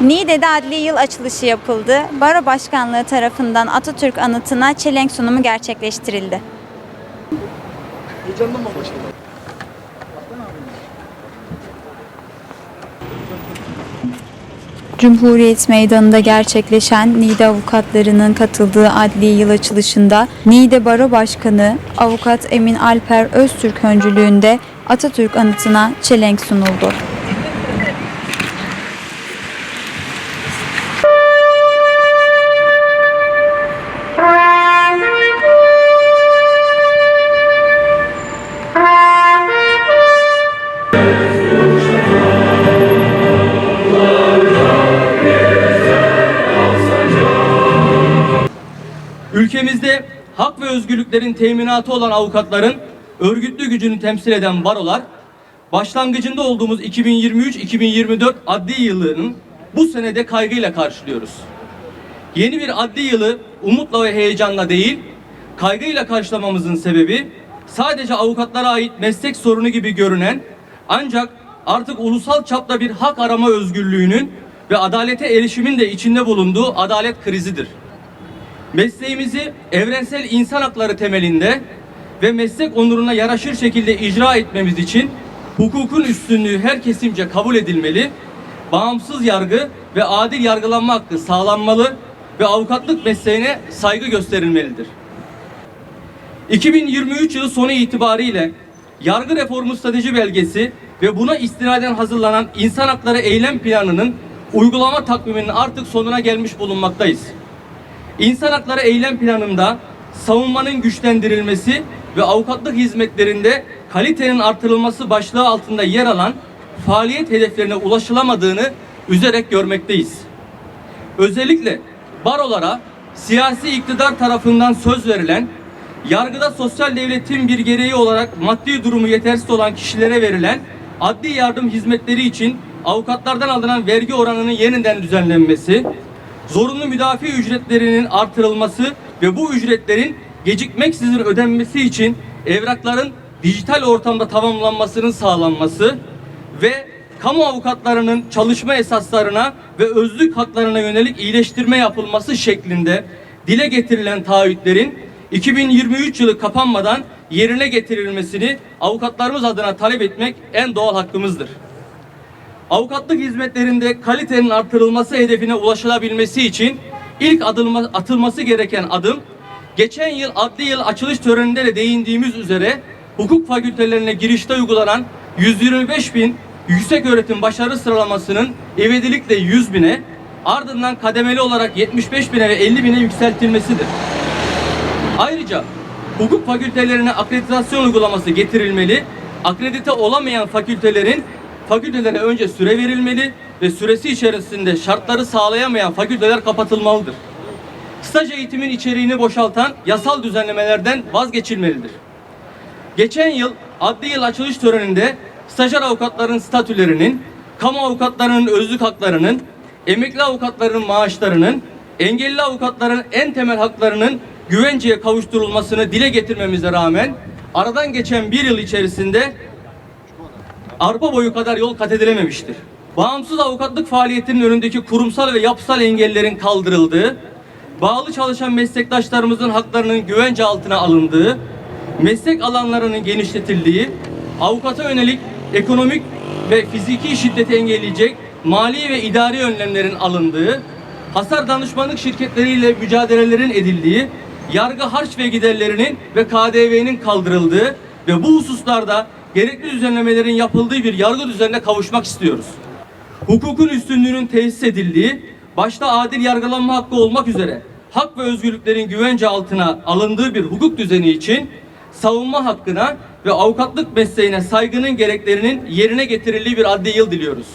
Niğde'de adli yıl açılışı yapıldı. Baro Başkanlığı tarafından Atatürk anıtına çelenk sunumu gerçekleştirildi. Heyecanlanma başladı. Cumhuriyet Meydanı'nda gerçekleşen Niğde avukatlarının katıldığı adli yıl açılışında Niğde Baro Başkanı Avukat Emin Alper Öztürk öncülüğünde Atatürk anıtına çelenk sunuldu. Ülkemizde hak ve özgürlüklerin teminatı olan avukatların örgütlü gücünü temsil eden barolar, başlangıcında olduğumuz 2023-2024 adli yılının bu senede kaygıyla karşılıyoruz. Yeni bir adli yılı umutla ve heyecanla değil, kaygıyla karşılamamızın sebebi sadece avukatlara ait meslek sorunu gibi görünen ancak artık ulusal çapta bir hak arama özgürlüğünün ve adalete erişimin de içinde bulunduğu adalet krizidir. Mesleğimizi evrensel insan hakları temelinde ve meslek onuruna yaraşır şekilde icra etmemiz için hukukun üstünlüğü her kesimce kabul edilmeli, bağımsız yargı ve adil yargılanma hakkı sağlanmalı ve avukatlık mesleğine saygı gösterilmelidir. 2023 yılı sonu itibariyle yargı reformu strateji belgesi ve buna istinaden hazırlanan insan hakları eylem planının uygulama takviminin artık sonuna gelmiş bulunmaktayız. İnsan hakları eylem planında savunmanın güçlendirilmesi ve avukatlık hizmetlerinde kalitenin artırılması başlığı altında yer alan faaliyet hedeflerine ulaşılamadığını üzerek görmekteyiz. Özellikle barolara siyasi iktidar tarafından söz verilen, yargıda sosyal devletin bir gereği olarak maddi durumu yetersiz olan kişilere verilen adli yardım hizmetleri için avukatlardan alınan vergi oranının yeniden düzenlenmesi, zorunlu müdafi ücretlerinin artırılması ve bu ücretlerin gecikmeksizin ödenmesi için evrakların dijital ortamda tamamlanmasının sağlanması ve kamu avukatlarının çalışma esaslarına ve özlük haklarına yönelik iyileştirme yapılması şeklinde dile getirilen taahhütlerin 2023 yılı kapanmadan yerine getirilmesini avukatlarımız adına talep etmek en doğal hakkımızdır. Avukatlık hizmetlerinde kalitenin artırılması hedefine ulaşılabilmesi için ilk adılma, atılması gereken adım geçen yıl adli yıl açılış töreninde de değindiğimiz üzere hukuk fakültelerine girişte uygulanan 125 bin yüksek öğretim başarı sıralamasının ivedilikle 100 bine ardından kademeli olarak 75 bine ve 50 bine yükseltilmesidir. Ayrıca hukuk fakültelerine akreditasyon uygulaması getirilmeli, akredite olamayan fakültelerin fakültelere önce süre verilmeli ve süresi içerisinde şartları sağlayamayan fakülteler kapatılmalıdır. Staj eğitimin içeriğini boşaltan yasal düzenlemelerden vazgeçilmelidir. Geçen yıl adli yıl açılış töreninde stajyer avukatların statülerinin, kamu avukatlarının özlük haklarının, emekli avukatların maaşlarının, engelli avukatların en temel haklarının güvenceye kavuşturulmasını dile getirmemize rağmen aradan geçen bir yıl içerisinde arpa boyu kadar yol kat edilememiştir. Bağımsız avukatlık faaliyetinin önündeki kurumsal ve yapısal engellerin kaldırıldığı, bağlı çalışan meslektaşlarımızın haklarının güvence altına alındığı, meslek alanlarının genişletildiği, avukata yönelik ekonomik ve fiziki şiddeti engelleyecek mali ve idari önlemlerin alındığı, hasar danışmanlık şirketleriyle mücadelelerin edildiği, yargı harç ve giderlerinin ve KDV'nin kaldırıldığı ve bu hususlarda gerekli düzenlemelerin yapıldığı bir yargı düzenine kavuşmak istiyoruz. Hukukun üstünlüğünün tesis edildiği, başta adil yargılanma hakkı olmak üzere hak ve özgürlüklerin güvence altına alındığı bir hukuk düzeni için savunma hakkına ve avukatlık mesleğine saygının gereklerinin yerine getirildiği bir adli yıl diliyoruz.